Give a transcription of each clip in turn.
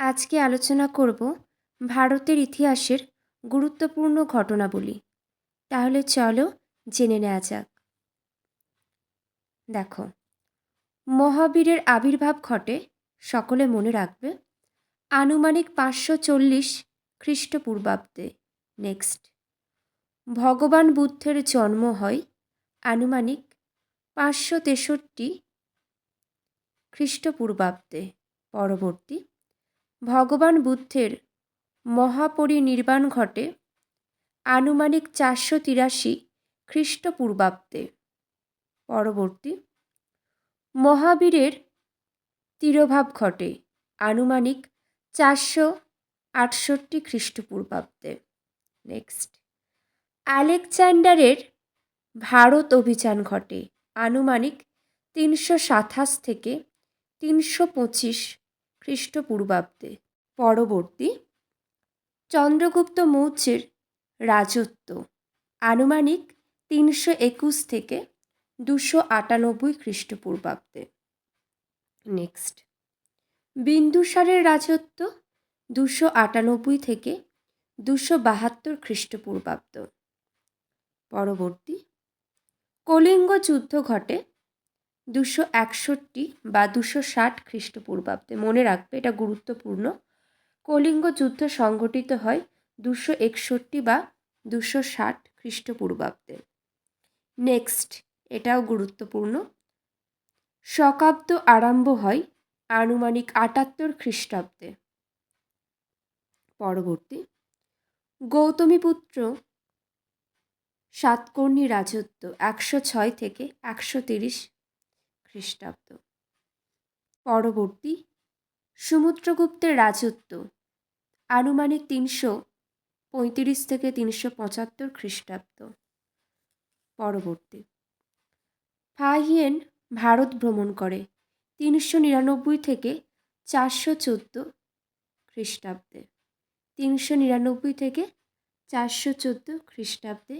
আজকে আলোচনা করব ভারতের ইতিহাসের গুরুত্বপূর্ণ ঘটনাবলী। তাহলে চলো জেনে নেওয়া যাক। দেখো, মহাবীরের আবির্ভাব ঘটে, সকলে মনে রাখবে, আনুমানিক পাঁচশো চল্লিশ খ্রিস্টপূর্বাব্দে। নেক্সট, ভগবান বুদ্ধের জন্ম হয় আনুমানিক পাঁচশো তেষট্টি খ্রিস্টপূর্বাব্দে। পরবর্তী ভগবান বুদ্ধের মহাপরিনির্বাণ ঘটে আনুমানিক চারশো তিরাশি খ্রিস্টপূর্বাব্দে। পরবর্তী মহাবীরের তিরোভাব ঘটে আনুমানিক চারশো আটষট্টি খ্রিস্টপূর্বাব্দে। নেক্সট আলেকজান্ডারের ভারত অভিযান ঘটে আনুমানিক তিনশো সাতাশ থেকে তিনশো পঁচিশ খ্রিস্টপূর্বাব্দে পরবর্তী চন্দ্রগুপ্ত মৌর্যের রাজত্ব। আনুমানিক তিনশো একুশ থেকে দুশো আটানব্বই খ্রিস্টপূর্বাব্দে নেক্সট বিন্দুসারের রাজত্ব দুশো আটানব্বই থেকে দুশো বাহাত্তর খ্রিস্টপূর্বাব্দ পরবর্তী কলিঙ্গ যুদ্ধ ঘটে দুশো একষট্টি বা দুশো ষাট খ্রিস্টপূর্বাব্দে। মনে রাখবে, এটা গুরুত্বপূর্ণ। কলিঙ্গ যুদ্ধ সংঘটিত হয় দুশো একষট্টি বা দুশো ষাট খ্রিস্টপূর্বাব্দে। নেক্সট, এটাও গুরুত্বপূর্ণ। শকাব্দ আরম্ভ হয় আনুমানিক আটাত্তর খ্রিস্টাব্দে। পরবর্তী গৌতমীপুত্র সাতকর্ণী রাজত্ব একশো ছয় থেকে একশো তিরিশ খ্রিস্টাব্দ। পরবর্তী সমুদ্রগুপ্তের রাজত্ব, আনুমানিক তিনশো পঁয়ত্রিশ থেকে তিনশো পঁচাত্তর খ্রিস্টাব্দ। পরবর্তী, ফাহিয়েন ভারত ভ্রমণ করে তিনশো নিরানব্বই থেকে চারশো চোদ্দ খ্রিস্টাব্দে। তিনশো নিরানব্বই থেকে চারশো চোদ্দ খ্রিস্টাব্দে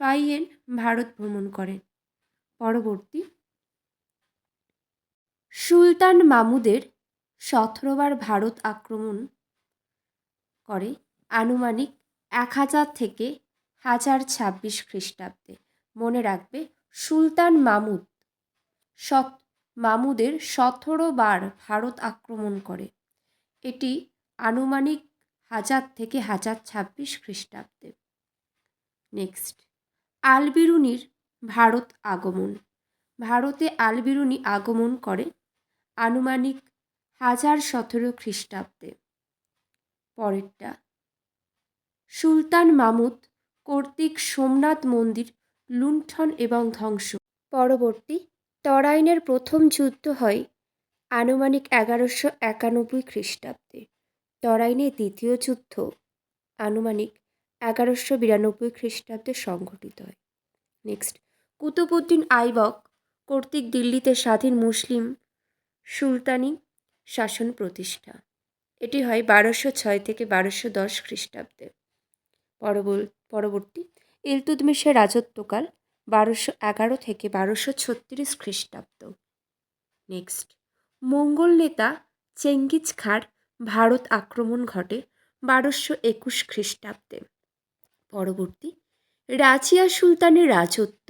ফাইয়েন ভারত ভ্রমণ করেন। পরবর্তী সুলতান মামুদের সতেরোবার ভারত আক্রমণ করে আনুমানিক এক হাজার থেকে হাজার ছাব্বিশ খ্রিস্টাব্দে। মনে রাখবে, সুলতান মামুদ সৎ মামুদের সতেরো বার ভারত আক্রমণ করে। এটি আনুমানিক হাজার থেকে হাজার ছাব্বিশ খ্রিস্টাব্দে। নেক্সট, আলবিরুনির ভারত আগমন। ভারতে আলবিরুনি আগমন করে আনুমানিক হাজার সতেরো খ্রিস্টাব্দে। পরেরটা, সুলতান মামুদ কর্তৃক সোমনাথ মন্দির লুণ্ঠন এবং ধ্বংস। পরবর্তী, তরাইনের প্রথম যুদ্ধ হয় আনুমানিক এগারোশো একানব্বই খ্রিস্টাব্দে। তরাইনের দ্বিতীয় যুদ্ধ আনুমানিক এগারোশো বিরানব্বই খ্রিস্টাব্দে সংঘটিত হয়। নেক্সট কুতুবুদ্দিন আইবক কর্তৃক দিল্লিতে স্বাধীন মুসলিম সুলতানি শাসন প্রতিষ্ঠা। এটি হয় বারোশো ছয় থেকে বারোশো দশ খ্রিস্টাব্দে। পরবর্তী ইলতুদমিশের রাজত্বকাল বারোশো এগারো থেকে বারোশো ছত্রিশ খ্রিস্টাব্দ। নেক্সট। মঙ্গল নেতা চেঙ্গিজ খাঁর ভারত আক্রমণ ঘটে বারোশো একুশ খ্রিস্টাব্দে। পরবর্তী রাজিয়া সুলতানের রাজত্ব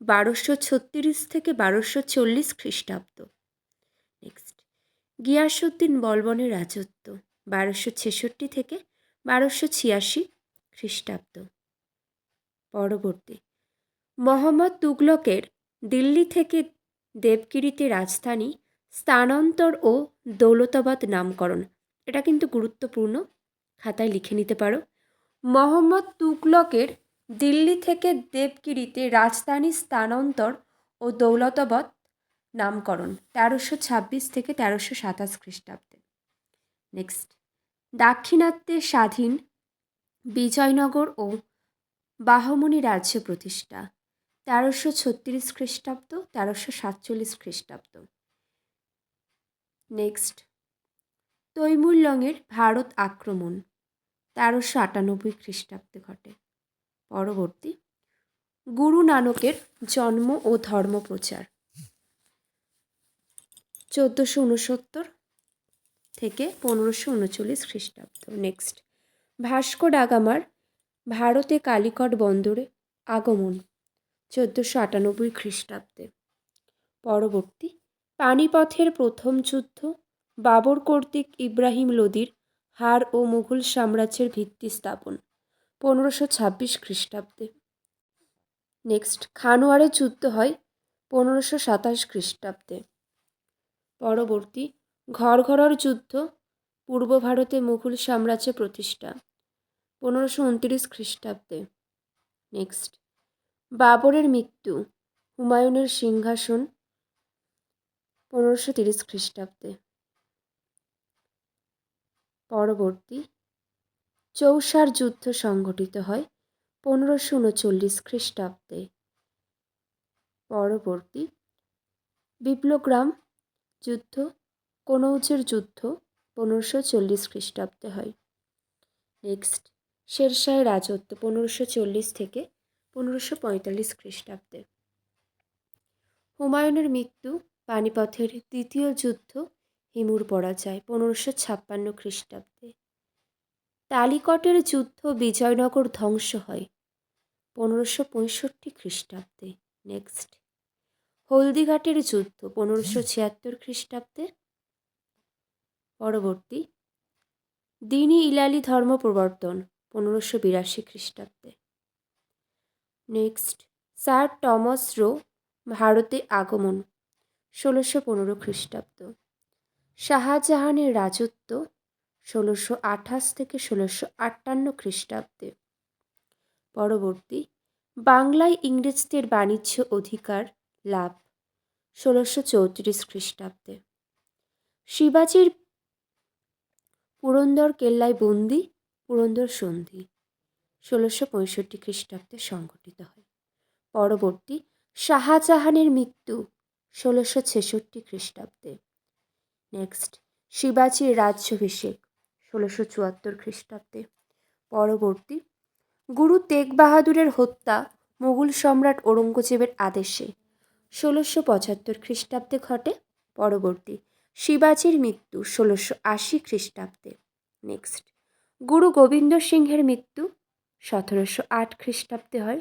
বারোশো ছত্রিশ থেকে বারোশো চল্লিশ খ্রিস্টাব্দ। গিয়াসুদ্দিন বলবনের রাজত্ব, বারোশো ছেষট্টি থেকে বারোশো ছিয়াশি খ্রিস্টাব্দ। পরবর্তী, মোহাম্মদ তুগলকের দিল্লি থেকে দেবগিরিতে রাজধানী, স্থানান্তর ও দৌলতাবাদ নামকরণ। এটা কিন্তু গুরুত্বপূর্ণ খাতায় লিখে নিতে পারো। মোহাম্মদ তুগলকের দিল্লি থেকে দেবগিরিতে রাজধানী, স্থানান্তর ও দৌলতাবাদ নামকরণ, তেরোশো ছাব্বিশ থেকে তেরোশো সাতাশ খ্রিস্টাব্দে। নেক্সট দাক্ষিণাত্যে স্বাধীন বিজয়নগর ও বাহমনি রাজ্য প্রতিষ্ঠা, তেরোশো ছত্রিশ খ্রিস্টাব্দ, তেরোশো সাতচল্লিশ খ্রিস্টাব্দ। নেক্সট তৈমুরলংয়ের ভারত আক্রমণ, তেরোশো আটানব্বই খ্রিস্টাব্দে ঘটে। পরবর্তী। গুরু নানকের জন্ম ও ধর্মপ্রচার চোদ্দোশো উনসত্তর থেকে পনেরোশো উনচল্লিশ খ্রিস্টাব্দ। নেক্সট ভাস্কো ডাগামার ভারতে কালিকট বন্দরে আগমন, চোদ্দোশো আটানব্বই খ্রিস্টাব্দে। পরবর্তী, পানিপথের প্রথম যুদ্ধ বাবর কর্তৃক ইব্রাহিম লোদির হার ও মুঘল সাম্রাজ্যের ভিত্তি স্থাপন, পনেরোশো ছাব্বিশ খ্রিস্টাব্দে। নেক্সট খানোয়ারের যুদ্ধ হয় পনেরোশো সাতাশ খ্রিস্টাব্দে। পরবর্তী ঘরঘরর যুদ্ধ, পূর্ব ভারতে মুঘল সাম্রাজ্য প্রতিষ্ঠা। পনেরোশো উনত্রিশ খ্রিস্টাব্দে। নেক্সট বাবরের মৃত্যু, হুমায়ুনের সিংহাসন, পনেরোশো তিরিশ খ্রিস্টাব্দে। পরবর্তী, চৌসার যুদ্ধ সংঘটিত হয় পনেরোশো উনচল্লিশ খ্রিস্টাব্দে। পরবর্তী বিপ্লগ্রাম যুদ্ধ কনৌজের যুদ্ধ, পনেরোশো চল্লিশ খ্রিস্টাব্দে হয়। নেক্সট শেরশাহের রাজত্ব, পনেরোশো চল্লিশ থেকে পনেরোশো পঁয়তাল্লিশ খ্রিস্টাব্দে। হুমায়ুনের মৃত্যু, পানিপথের দ্বিতীয় যুদ্ধ, হিমুর পরাজয়, পনেরোশো ছাপ্পান্ন খ্রিস্টাব্দে। তালিকটের যুদ্ধ বিজয়নগর ধ্বংস হয়, পনেরোশো পঁয়ষট্টি খ্রিস্টাব্দে। নেক্সট হলদিঘাটের যুদ্ধ, পনেরোশো ছিয়াত্তর খ্রিস্টাব্দে। পরবর্তী, দিনী ইলালি ধর্ম প্রবর্তন, পনেরোশো বিরাশি খ্রিস্টাব্দে। নেক্সট, স্যার টমাস রো, ভারতে আগমন, ষোলোশো পনেরো খ্রিস্টাব্দ। শাহজাহানের রাজত্ব, ষোলোশো আঠাশ থেকে ষোলোশো আটান্ন খ্রিস্টাব্দে। পরবর্তী, বাংলায় ইংরেজদের বাণিজ্য অধিকার লাভ। ষোলোশো চৌত্রিশ খ্রিস্টাব্দে। শিবাজির পুরন্দর কেল্লায় বন্দি, পুরন্দর সন্ধি। ষোলোশো পঁয়ষট্টি খ্রিস্টাব্দে সংঘটিত হয়। পরবর্তী শাহজাহানের মৃত্যু ষোলোশো ছেষট্টি খ্রিস্টাব্দে। নেক্সট, শিবাজির রাজ্যাভিষেক ষোলোশো চুয়াত্তর খ্রিস্টাব্দে। পরবর্তী, গুরু তেগ বাহাদুরের হত্যা মুঘল সম্রাট ঔরঙ্গজেবের আদেশে ষোলোশো পঁচাত্তর খ্রিস্টাব্দে ঘটে পরবর্তী। শিবাজির মৃত্যু ষোলোশো আশি খ্রিস্টাব্দে। নেক্সট গুরু গোবিন্দ সিংহের মৃত্যু সতেরোশো আট খ্রিস্টাব্দে হয়।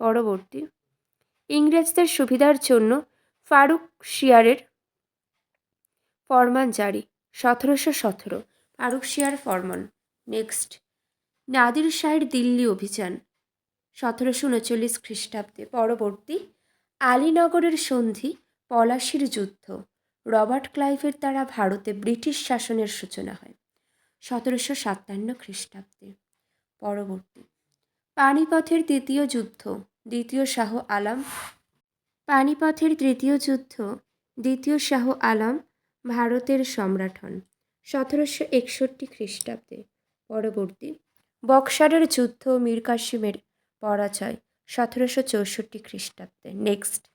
পরবর্তী। ইংরেজদের সুবিধার জন্য ফারুক শিয়ারের ফরমান জারি, সতেরোশো সতেরো। ফারুক শিয়ার ফরমান। নেক্সট নাদির শাহের দিল্লি অভিযান, সতেরোশো উনচল্লিশ খ্রিস্টাব্দে। পরবর্তী। আলীনগরের সন্ধি, পলাশির যুদ্ধ, রবার্ট ক্লাইভের দ্বারা ভারতে ব্রিটিশ শাসনের সূচনা হয়, সতেরোশো সাতান্ন খ্রিস্টাব্দে। পরবর্তী। পানিপথের তৃতীয় যুদ্ধ, দ্বিতীয় শাহ আলাম। পানিপথের তৃতীয় যুদ্ধ, দ্বিতীয় শাহ আলাম, ভারতের সম্রাট হন, সতেরোশো একষট্টি খ্রিস্টাব্দে। পরবর্তী। বক্সারের যুদ্ধ, মীর কাসিমের পরাজয় সতেরোশো চৌষট্টি খ্রিস্টাব্দে। নেক্সট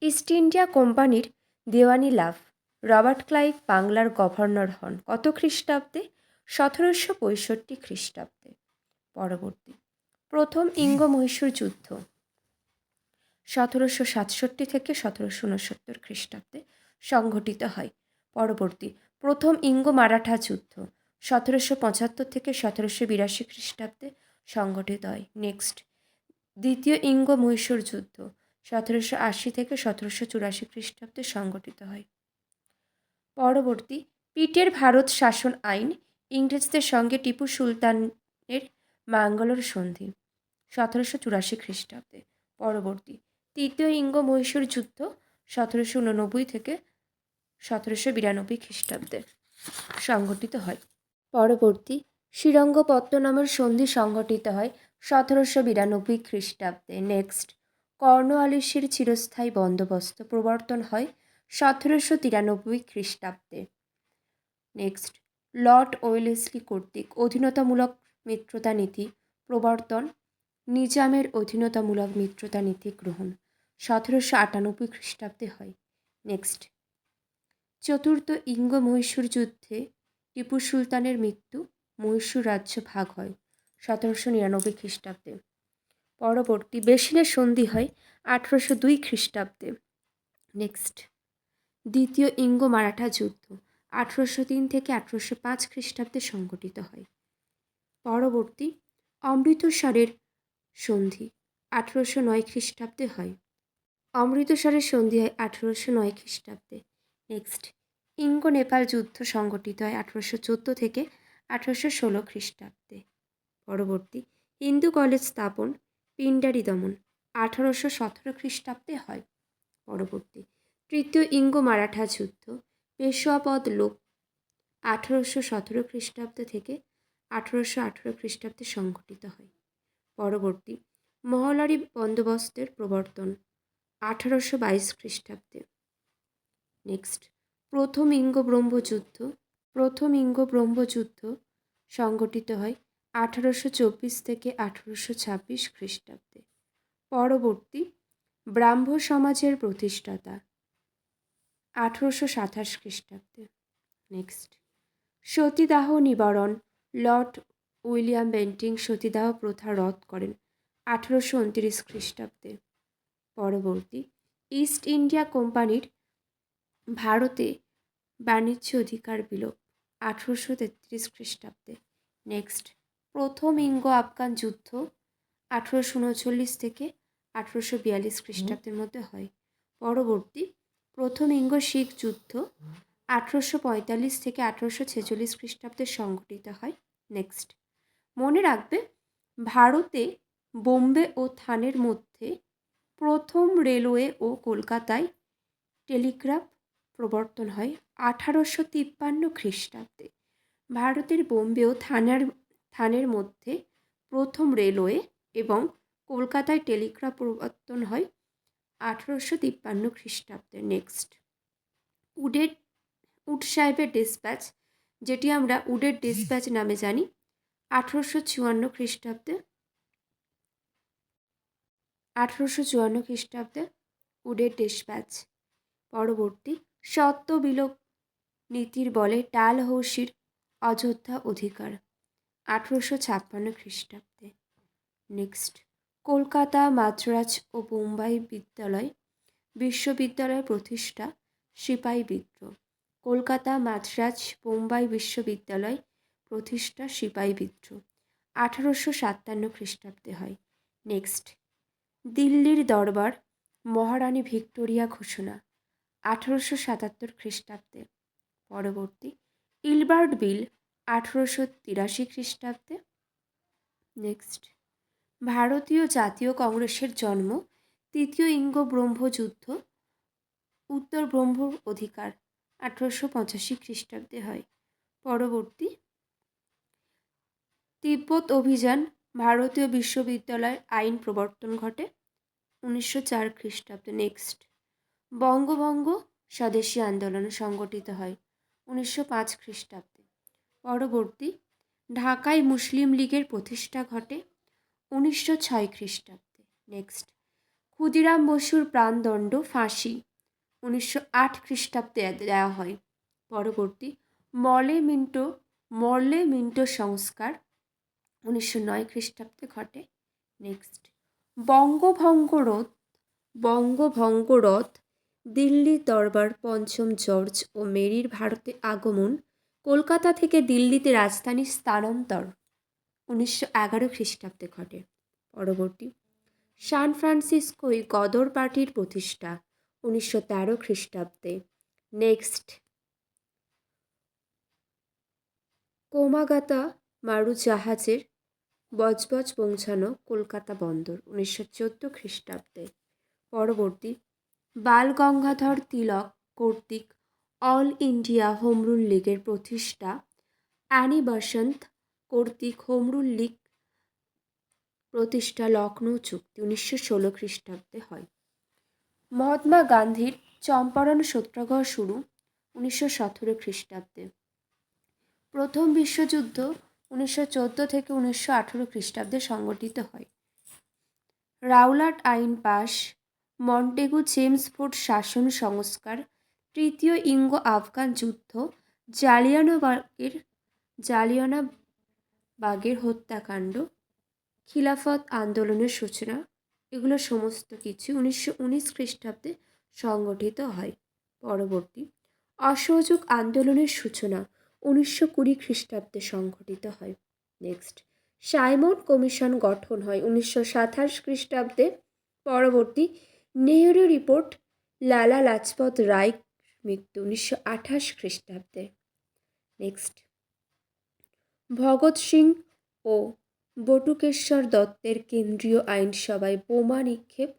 ইস্ট ইন্ডিয়া কোম্পানির দেওয়ানি লাভ। রবার্ট ক্লাইভ বাংলার গভর্নর হন। কত খ্রিস্টাব্দে? সতেরোশো পঁয়ষট্টি খ্রিস্টাব্দে। পরবর্তী। প্রথম ইঙ্গ মহীশূর যুদ্ধ। সতেরোশো সাতষট্টি থেকে সতেরোশো উনসত্তর খ্রিস্টাব্দে সংঘটিত হয়। পরবর্তী। প্রথম ইঙ্গ মারাঠা যুদ্ধ। সতেরোশো পঁচাত্তর থেকে সতেরোশো বিরাশি খ্রিস্টাব্দে সংঘটিত হয়। নেক্সট দ্বিতীয় ইঙ্গ মহীশূর যুদ্ধ, সতেরোশো আশি থেকে সতেরোশো চুরাশি খ্রিস্টাব্দে সংগঠিত হয়। পরবর্তী, পিটের ভারত শাসন আইন ইংরেজদের সঙ্গে টিপু সুলতানের ম্যাঙ্গালোর সন্ধি, সতেরোশো চুরাশি খ্রিস্টাব্দে। পরবর্তী, তৃতীয় ইঙ্গ মহীশূর যুদ্ধ, সতেরোশো উননব্বই থেকে সতেরোশো বিরানব্বই খ্রিস্টাব্দে সংগঠিত হয়। পরবর্তী, শ্রীরঙ্গপত্তনমের সন্ধি সংগঠিত হয় সতেরোশো বিরানব্বই খ্রিস্টাব্দে নেক্সট কর্ণআলিসের চিরস্থায়ী বন্দোবস্ত প্রবর্তন হয় সতেরোশো তিরানব্বই খ্রিস্টাব্দে। নেক্সট লর্ড ওয়েলেসলি কর্তৃক অধীনতামূলক মিত্রতা নীতি প্রবর্তন, নিজামের অধীনতামূলক মিত্রতা নীতি গ্রহণ সতেরোশো আটানব্বই খ্রিস্টাব্দে হয়। নেক্সট চতুর্থ ইঙ্গ মহীশূর যুদ্ধে টিপু সুলতানের মৃত্যু মহীশূর রাজ্য ভাগ হয়। সতেরোশো নিরানব্বই খ্রিস্টাব্দে। পরবর্তী বেসিনের সন্ধি হয় আঠেরোশো দুই খ্রিস্টাব্দে। নেক্সট দ্বিতীয় ইঙ্গ মারাঠা যুদ্ধ আঠেরোশো তিন থেকে আঠেরোশো পাঁচ খ্রিস্টাব্দে সংঘটিত হয়। পরবর্তী অমৃতসরের সন্ধি আঠেরোশো নয় খ্রিস্টাব্দে হয়। অমৃতসরের সন্ধি হয় আঠেরোশো নয় খ্রিস্টাব্দে। নেক্সট ইঙ্গ নেপাল যুদ্ধ সংগঠিত হয় আঠেরোশো চোদ্দ থেকে আঠেরোশো ষোলো খ্রিস্টাব্দে। পরবর্তী হিন্দু কলেজ স্থাপন পিণ্ডারি দমন আঠারোশো সতেরো খ্রিস্টাব্দে হয়। পরবর্তী তৃতীয় ইঙ্গ মারাঠা যুদ্ধ পেশোয়াপদ লোক আঠারোশো সতেরো খ্রিস্টাব্দ থেকে আঠারোশো আঠেরো খ্রিস্টাব্দে সংঘটিত হয়। পরবর্তী মহলারি বন্দোবস্তের প্রবর্তন আঠারোশো বাইশ খ্রিস্টাব্দে। নেক্সট প্রথম ইঙ্গ ব্রহ্মযুদ্ধ প্রথম ইঙ্গ ব্রহ্মযুদ্ধ সংগঠিত হয় আঠারোশো চব্বিশ থেকে আঠারোশো ছাব্বিশ খ্রিস্টাব্দে। পরবর্তী ব্রাহ্ম সমাজের প্রতিষ্ঠাতা আঠারোশো সাতাশ খ্রিস্টাব্দে। নেক্সট সতীদাহ নিবারণ লর্ড উইলিয়াম বেন্টিং সতীদাহ প্রথা রদ করেন আঠারোশো উনত্রিশ খ্রিস্টাব্দে। পরবর্তী ইস্ট ইন্ডিয়া কোম্পানির ভারতে বাণিজ্য অধিকার বিলোপ আঠেরোশো তেত্রিশ খ্রিস্টাব্দে। নেক্সট প্রথম ইঙ্গ আফগান যুদ্ধ আঠেরোশো উনচল্লিশ থেকে আঠেরোশো বিয়াল্লিশ খ্রিস্টাব্দের মধ্যে হয়। পরবর্তী প্রথম ইঙ্গ শিখ যুদ্ধ আঠেরোশো পঁয়তাল্লিশ থেকে আঠেরোশো ছেচল্লিশ খ্রিস্টাব্দে সংঘটিত হয়। নেক্সট মনে রাখবে, ভারতে বোম্বে ও থানের মধ্যে প্রথম রেলওয়ে ও কলকাতায় টেলিগ্রাফ প্রবর্তন হয় আঠারোশো তিপ্পান্ন খ্রিস্টাব্দে। ভারতের বোম্বে ও থানার থানের মধ্যে প্রথম রেলওয়ে এবং কলকাতায় টেলিগ্রাফ প্রবর্তন হয় আঠারোশো তিপ্পান্ন খ্রিস্টাব্দে নেক্সট। উডের উড সাহেবের ডিসপ্যাচ, যেটি আমরা উডের ডিসপ্যাচ নামে জানি, আঠেরোশো চুয়ান্ন খ্রিস্টাব্দে আঠেরোশো চুয়ান্ন খ্রিস্টাব্দে উডের ডিসপ্যাচ। পরবর্তী, সত্য বিলোপ নীতির বলে ডালহৌসির অযোধ্যা অধিকার। আঠেরোশো ছাপ্পান্ন খ্রিস্টাব্দে। নেক্সট কলকাতা, মাদ্রাজ ও বোম্বাই বিদ্যালয় বিশ্ববিদ্যালয় প্রতিষ্ঠা সিপাহী বিদ্রোহ। কলকাতা, মাদ্রাজ, বোম্বাই বিশ্ববিদ্যালয় প্রতিষ্ঠা সিপাহী বিদ্রোহ। আঠারোশো সাতান্ন খ্রিস্টাব্দে হয়। নেক্সট দিল্লির দরবার, মহারানী ভিক্টোরিয়া ঘোষণা। আঠারোশো সাতাত্তর খ্রিস্টাব্দে। পরবর্তী, ইলবার্ট বিল আঠেরোশো তিরাশি খ্রিস্টাব্দে। নেক্সট ভারতীয় জাতীয় কংগ্রেসের জন্ম, তৃতীয় ইঙ্গ ব্রহ্মযুদ্ধ উত্তর ব্রহ্ম অধিকার, আঠেরোশো পঁচাশি খ্রিস্টাব্দে হয়। পরবর্তী। তিব্বত অভিযান, ভারতীয় বিশ্ববিদ্যালয়ের আইন প্রবর্তন ঘটে উনিশশো চার খ্রিস্টাব্দে। নেক্সট বঙ্গভঙ্গ স্বদেশী আন্দোলন সংগঠিত হয় উনিশশো পাঁচ খ্রিস্টাব্দে। পরবর্তী, ঢাকায় মুসলিম লীগের প্রতিষ্ঠা ঘটে উনিশশো ছয় খ্রিস্টাব্দে। নেক্সট ক্ষুদিরাম বসুর প্রাণদণ্ড ফাঁসি উনিশশো আট খ্রিস্টাব্দে দেওয়া হয়। পরবর্তী মলে মিন্টো, মরলে মিন্টো সংস্কার উনিশশো নয় খ্রিস্টাব্দে ঘটে। নেক্সট বঙ্গভঙ্গ রথ বঙ্গভঙ্গ রথ দিল্লি দরবার পঞ্চম জর্জ ও মেরির ভারতে আগমন কলকাতা থেকে দিল্লিতে রাজধানীর স্থানান্তর উনিশশো এগারো খ্রিস্টাব্দে ঘটে। পরবর্তী, সান ফ্রান্সিসকোয় গদর পার্টির প্রতিষ্ঠা উনিশশো তেরো খ্রিস্টাব্দে। নেক্সট, কোমাগাতা মারু জাহাজের বজবজ পৌঁছানো কলকাতা বন্দর উনিশশো চোদ্দ খ্রিস্টাব্দে। পরবর্তী বাল গঙ্গাধর তিলক কর্তৃক অল ইন্ডিয়া হোমরুল লীগের প্রতিষ্ঠা অ্যানি বসন্ত কর্তৃক হোমরুল লীগ প্রতিষ্ঠা লখনৌ চুক্তি উনিশশো ষোলো খ্রিস্টাব্দে হয়। মহাত্মা গান্ধীর চম্পারণ সত্যাগ্রহ শুরু উনিশশো সতেরো খ্রিস্টাব্দে। প্রথম বিশ্বযুদ্ধ উনিশশো চোদ্দ থেকে উনিশশো আঠেরো খ্রিস্টাব্দে সংগঠিত হয়। রাউলাট আইন পাস মন্টেগু চেমসফোর্ড শাসন সংস্কার তৃতীয় ইঙ্গ আফগান যুদ্ধ জালিয়ানবাগের জালিয়ানাবাগের হত্যাকাণ্ড, খিলাফত আন্দোলনের সূচনা, এগুলো সমস্ত কিছু উনিশশো উনিশ খ্রিস্টাব্দে সংগঠিত হয়। পরবর্তী, অসহযোগ আন্দোলনের সূচনা উনিশশো কুড়ি খ্রিস্টাব্দে সংঘটিত হয়। নেক্সট, সাইমন কমিশন গঠন হয় উনিশশো সাতাশ খ্রিস্টাব্দে। পরবর্তী, নেহরু রিপোর্ট, লালা লাজপত রায় মৃত্যু উনিশশো আঠাশ খ্রিস্টাব্দে। নেক্সট ভগৎ সিং ও বটুকেশ্বর দত্তের কেন্দ্রীয় আইনসভায় বোমা নিক্ষেপ,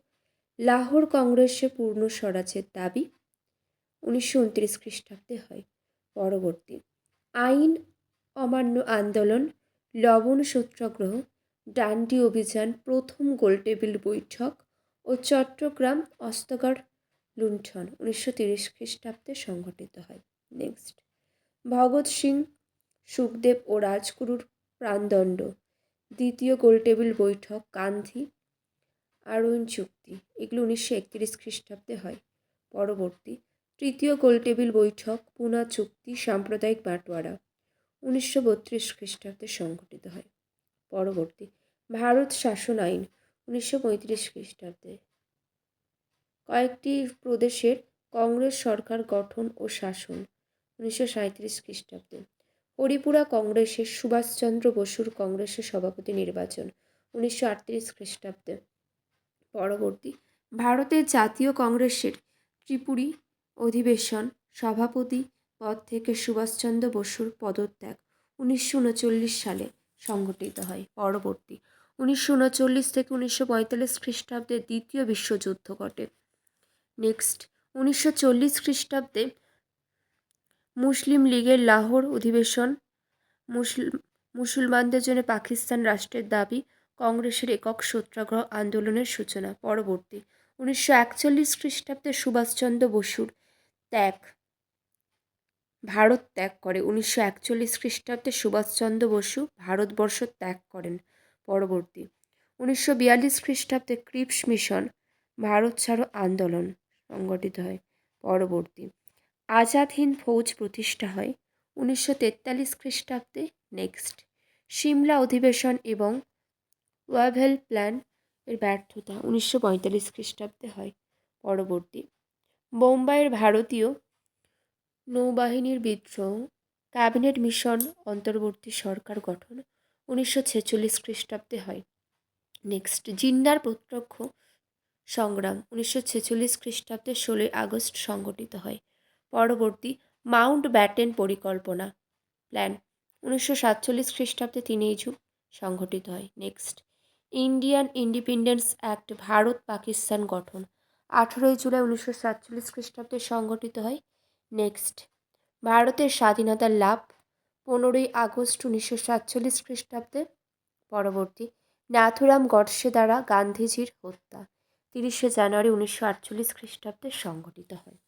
লাহোর কংগ্রেসে পূর্ণ স্বরাজের দাবি উনিশশো উনত্রিশ খ্রিস্টাব্দে হয়। পরবর্তী। আইন অমান্য আন্দোলন, লবণ সত্যাগ্রহ ডান্ডি অভিযান, প্রথম গোলটেবিল বৈঠক ও চট্টগ্রাম অস্তগড় লুণ্ঠন উনিশশো তিরিশ খ্রিস্টাব্দে সংঘটিত হয়। নেক্সট ভগৎ সিং, সুখদেব ও রাজগুরুর প্রাণদণ্ড। দ্বিতীয় গোলটেবিল বৈঠক, গান্ধী আরোইন চুক্তি। এগুলো উনিশশো একত্রিশ খ্রিস্টাব্দে হয়। পরবর্তী, তৃতীয় গোলটেবিল বৈঠক, পুনা চুক্তি, সাম্প্রদায়িক বাটোয়ারা। উনিশশো বত্রিশ খ্রিস্টাব্দে সংঘটিত হয়। পরবর্তী, ভারত শাসন আইন, উনিশশো পঁয়ত্রিশ খ্রিস্টাব্দে কয়েকটি প্রদেশের কংগ্রেস সরকার গঠন ও শাসন, উনিশশো সাঁত্রিশ খ্রিস্টাব্দে। হরিপুরা কংগ্রেসের সুভাষচন্দ্র বসুর কংগ্রেসের সভাপতি নির্বাচন, উনিশশো আটত্রিশ খ্রিস্টাব্দে। পরবর্তী, ভারতের জাতীয় কংগ্রেসের ত্রিপুরী অধিবেশন সভাপতি পদ থেকে সুভাষচন্দ্র বসুর পদত্যাগ, উনিশশো উনচল্লিশ সালে সংগঠিত হয়। পরবর্তী, উনিশশো উনচল্লিশ থেকে উনিশশো পঁয়তাল্লিশ খ্রিস্টাব্দে দ্বিতীয় বিশ্বযুদ্ধ ঘটে। নেক্সট উনিশশো চল্লিশ খ্রিস্টাব্দে মুসলিম লীগের লাহোর অধিবেশন মুসলিম মুসলমানদের জন্য পাকিস্তান রাষ্ট্রের দাবি, কংগ্রেসের একক সত্যাগ্রহ আন্দোলনের সূচনা। পরবর্তী, উনিশশো একচল্লিশ খ্রিস্টাব্দে সুভাষচন্দ্র বসুর ত্যাগ, ভারত ত্যাগ করে। উনিশশো একচল্লিশ খ্রিস্টাব্দে সুভাষচন্দ্র বসু ভারতবর্ষ ত্যাগ করেন। পরবর্তী, উনিশশো বিয়াল্লিশ খ্রিস্টাব্দে ক্রিপস মিশন, ভারত ছাড়ো আন্দোলন। সংগঠিত হয়। পরবর্তী আজাদ হিন্দ ফৌজ প্রতিষ্ঠা হয় উনিশশো তেতাল্লিশ খ্রিস্টাব্দে। নেক্সট, সিমলা অধিবেশন এবং ওয়াভেল প্ল্যান এর ব্যর্থতা উনিশশো পঁয়তাল্লিশ খ্রিস্টাব্দে হয়। পরবর্তী, বোম্বাইয়ের ভারতীয় নৌবাহিনীর বিদ্রোহ, ক্যাবিনেট মিশন অন্তর্বর্তী সরকার গঠন উনিশশো ছেচল্লিশ খ্রিস্টাব্দে হয়। নেক্সট জিন্নার প্রত্যক্ষ সংগ্রাম উনিশশো ছেচল্লিশ খ্রিস্টাব্দে ষোলোই আগস্ট সংগঠিত হয়। পরবর্তী মাউন্ট ব্যাটেন পরিকল্পনা প্ল্যান উনিশশো সাতচল্লিশ খ্রিস্টাব্দে তিনই জুন সংগঠিত হয়। Next Indian independence act Bharat Pakistan গঠন আঠেরোই জুলাই উনিশশো সাতচল্লিশ খ্রিস্টাব্দে সংগঠিত হয়। নেক্সট ভারতের স্বাধীনতার লাভ পনেরোই আগস্ট উনিশশো সাতচল্লিশ খ্রিস্টাব্দে। পরবর্তী নাথুরাম গডসে দ্বারা গান্ধীজির হত্যা তিরিশে জানুয়ারি উনিশশো আটচল্লিশ খ্রিস্টাব্দে সংঘটিত হয়।